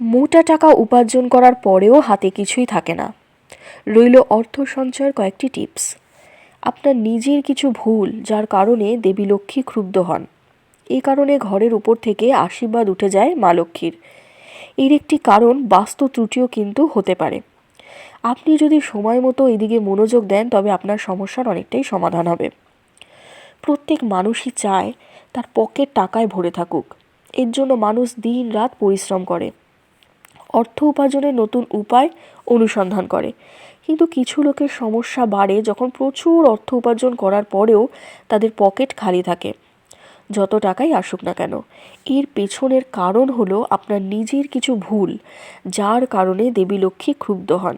মোটা টাকা উপার্জন করার পরেও হাতে কিছুই থাকে না। রইল অর্থ সঞ্চয়ের কয়েকটি টিপস। আপনার নিজের কিছু ভুল, যার কারণে দেবী লক্ষ্মী ক্ষুব্ধ হন। এই কারণে ঘরের উপর থেকে আশীর্বাদ উঠে যায় মা লক্ষ্মীর। এর একটি কারণ বাস্তু ত্রুটিও কিন্তু হতে পারে। আপনি যদি সময় মতো এদিকে মনোযোগ দেন, তবে আপনার সমস্যার অনেকটাই সমাধান হবে। প্রত্যেক মানুষই চায় তার পকেট টাকায় ভরে থাকুক। এর জন্য মানুষ দিন রাত পরিশ্রম করে। অর্থ উপার্জনের নতুন উপায় অনুসন্ধান করে। কিন্তু কিছু লোকের সমস্যা বাড়ে যখন প্রচুর অর্থ উপার্জন করার পরেও তাদের পকেট খালি থাকে। যত টাকাই আসুক না কেন, এর পেছনের কারণ হলো আপনার নিজের কিছু ভুল, যার কারণে দেবী লক্ষ্মী ক্ষুব্ধ হন।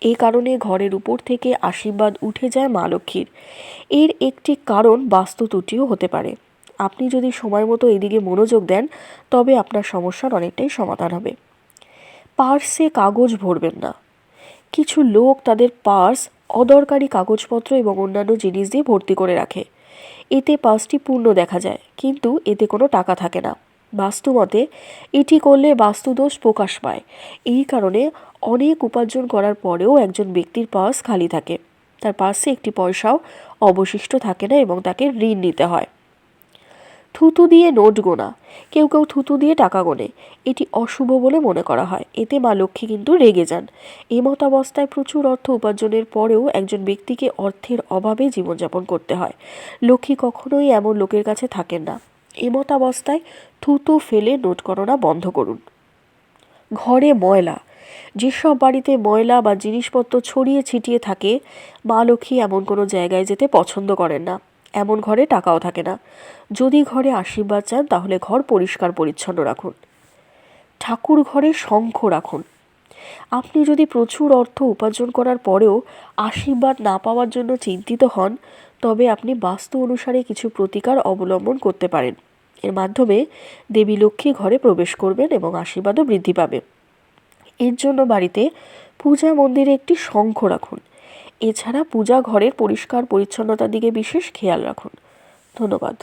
এই কারণে ঘরের উপর থেকে আশীর্বাদ উঠে যায় মা লক্ষ্মীর। এর একটি কারণ বাস্তু ত্রুটিও হতে পারে। আপনি যদি সময় মতো এদিকে মনোযোগ দেন, তবে আপনার সমস্যার অনেকটাই সমাধান হবে। পার্সে কাগজ ভরবেন না। কিছু লোক তাদের পার্স, অদরকারি কাগজপত্র এবং অন্যান্য জিনিস দিয়ে ভর্তি করে রাখে। এতে পার্সটি পূর্ণ দেখা যায়, কিন্তু এতে কোনো টাকা থাকে না। বাস্তুমতে এটি করলে বাস্তুদোষ প্রকাশ পায়। এই কারণে অনেক উপার্জন করার পরেও একজন ব্যক্তির পার্স খালি থাকে। তার পার্সে একটি পয়সাও অবশিষ্ট থাকে না এবং তাকে ঋণ নিতে হয়। থুতু দিয়ে নোট গোনা। কেউ কেউ থুতু দিয়ে টাকা গোনে। এটি অশুভ বলে মনে করা হয়। এতে মা লক্ষ্মী কিন্তু রেগে যান। এমতাবস্থায় প্রচুর অর্থ উপার্জনের পরেও একজন ব্যক্তিকে অর্থের অভাবে জীবনযাপন করতে হয়। লক্ষ্মী কখনোই এমন লোকের কাছে থাকেন না। এমতাবস্থায় থুতু ফেলে নোট গণনা বন্ধ করুন। ঘরে ময়লা। যেসব বাড়িতে ময়লা বা জিনিসপত্র ছড়িয়ে ছিটিয়ে থাকে, মা লক্ষ্মী এমন কোনো জায়গায় যেতে পছন্দ করেন না। এমন ঘরে টাকাও থাকে না। যদি ঘরে আশীর্বাদ চান, তাহলে ঘর পরিষ্কার পরিচ্ছন্ন রাখুন। ঠাকুর ঘরে শঙ্খ রাখুন। আপনি যদি প্রচুর অর্থ উপার্জন করার পরেও আশীর্বাদ না পাওয়ার জন্য চিন্তিত হন, তবে আপনি বাস্তু অনুসারে কিছু প্রতিকার অবলম্বন করতে পারেন। এর মাধ্যমে দেবী লক্ষ্মী ঘরে প্রবেশ করবেন এবং আশীর্বাদও বৃদ্ধি পাবে। এর জন্য বাড়িতে পূজা মন্দিরে একটি শঙ্খ রাখুন। এছাড়া পূজা ঘরের পরিষ্কার পরিচ্ছন্নতার দিকে বিশেষ খেয়াল রাখুন। ধন্যবাদ।